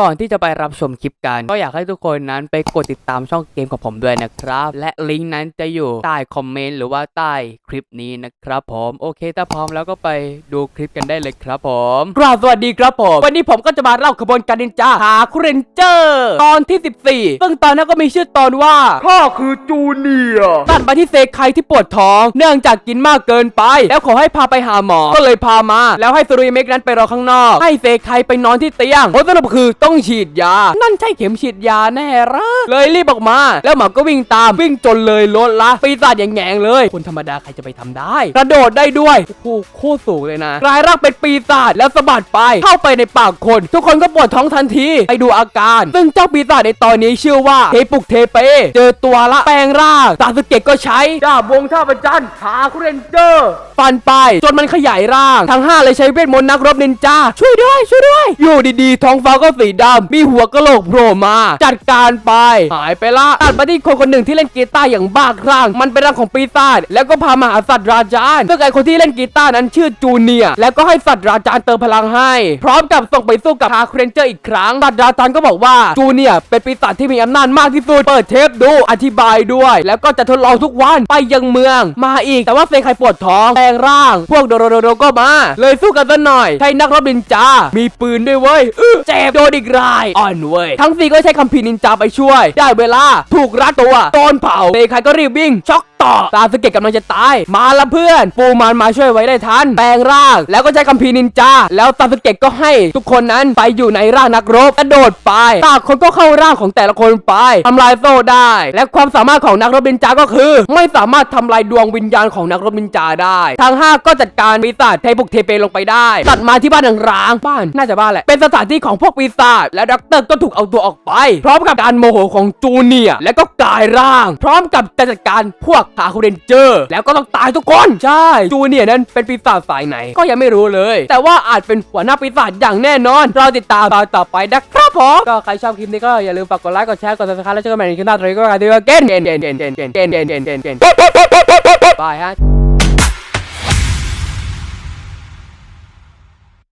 ก่อนที่จะไปรับชมคลิปกัน ก็อยากให้ทุกคนนั้นไปกดติดตามช่องเกมของผมด้วยนะครับ และลิงก์นั้นจะอยู่ใต้คอมเมนต์หรือว่าใต้คลิปนี้นะครับผมโอเคถ้าพร้อมแล้วก็ไปดูคลิปกันได้เลยครับผมกราบสวัสดีครับผม วันนี้ผมก็จะมาเล่าขบวนการนินจาหาคุเรนเจอร์ ตอนที่ 14 ซึ่งตอนนั้นก็มีชื่อตอนว่าข้าคือจูเนียตัดมาที่เซคไคที่ปวดท้อง เนื่องจากกินมากเกินไป แล้วขอให้พาไปหาหมอก็เลยพามา แล้วให้สุรุยเมกนั้นไปรอข้างนอก ให้เซคไคไปนอนที่เตียงผลสรุปคือต้องฉีดยา นั่นใช่เข็มฉีดยาแน่รอเลยรีบออกมา แล้วหมอก็วิ่งตามวิ่งจนเลยรถละปีศาจอย่างแงงเลย คนธรรมดาใครจะไปทำได้ กระโดดได้ด้วยโอ้โหโคตรสูงเลยนะกลายร่างเป็นปีศาจแล้วสะบัดไปเข้าไปในปากคน ทุกคนก็ปวดท้องทันทีไปดูอาการ ซึ่งเจ้าปีศาจในตอนนี้ชื่อว่าเทปุกเทเป เจอตัวละแปลงร่างซาสึเกะก็ใช้ดาบวงท่าประจันหาคุเรนเจอร์ฟันไปจนมันขยายร่าง ทั้ง5เลยใช้เวทมนต์นักรบนินจาช่วยด้วยช่วยด้วย อยู่ดีๆ ท้องฟ้าก็สีดำมีหัวกะโหลกโผล่มา จัดการไปหายไปละตัดมาที่คนคนหนึ่งที่เล่นกีตาร์อย่างบ้าคลั่งมันเป็นร่างของปีศาจแล้วก็พามาหาสัตว์ราชาซึ่งไอคนที่เล่นกีตาร์นั้นชื่อจูเนียแล้วก็ให้สัตว์ราชาเติมพลังให้ พร้อมกับส่งไปสู้กับฮาเครนเจอร์อีกครั้งสัตว์ราชาก็บอกว่าจูเนียเป็นปีศาจที่มีอำนาจมากที่สุดเปิดเทปดูอธิบายด้วย แล้วก็จะทดลองทุกวันไปยังเมือง มาอีกแต่ว่าเซใคปวดท้องแปลงร่าง พวกโดโรโดโรก็มา เลยสู้กันซะหน่อยใช้นักรบนินจา มีปืนด้วยเว้ยเจ็บโดนอีกรายอ่อนเว้ยทั้งสี่ก็ใช้คัมภีร์นินจาไปช่วย ได้เวลาถูกรัดตัวโดนเผาเซใครก็รีบวิ่งช็อก ต่อซาสึเกะกำลังจะตาย มาละเพื่อน ปูมันมาช่วยไว้ได้ทัน แปลงร่าง แล้วก็ใช้คัมภีร์นินจา แล้วซาสึเกะก็ให้ทุกคนนั้นไปอยู่ในร่างนักรบ กระโดดไปต่างคนก็เข้าร่างของแต่ละคนไปทำลายโซ่ได้ และความสามารถของนักรบนินจาก็คือ ไม่สามารถทำลายดวงวิญญาณของนักรบนินจาได้ทั้งห้าก็จัดการปีศาจเทปุกเทเปลงไปได้ตัดมาที่บ้านร้างบ้านน่าจะบ้านแหละ เป็นสถานที่ของพวกปีศาจและด็อกเตอร์ก็ถูกเอาตัวออกไป พร้อมกับการโมโหของจูเนียและก็กลายร่าง พร้อมกับจัดการพวกคาคูเรนเจอร์ แล้วก็ต้องตายทุกคน ใช่ จูเนียนั้นเป็นปีศาจสายไหน ก็ยังไม่รู้เลย แต่ว่าอาจเป็นหัวหน้าปีศาจอย่างแน่นอน เราติดตามตอนต่อไปนะครับผมก็ใครชอบคลิปนี้ก็อย่าลืมฝากกดไลค์ กดแชร์ กดซับสไครต์แล้วเจอกันใหม่ในคลิปหน้าตอนนี้ก็การที่ว่าเกนเกนเกนเกนเกนเกนเกนเกนเกนเกนเกนเกนบายฮะ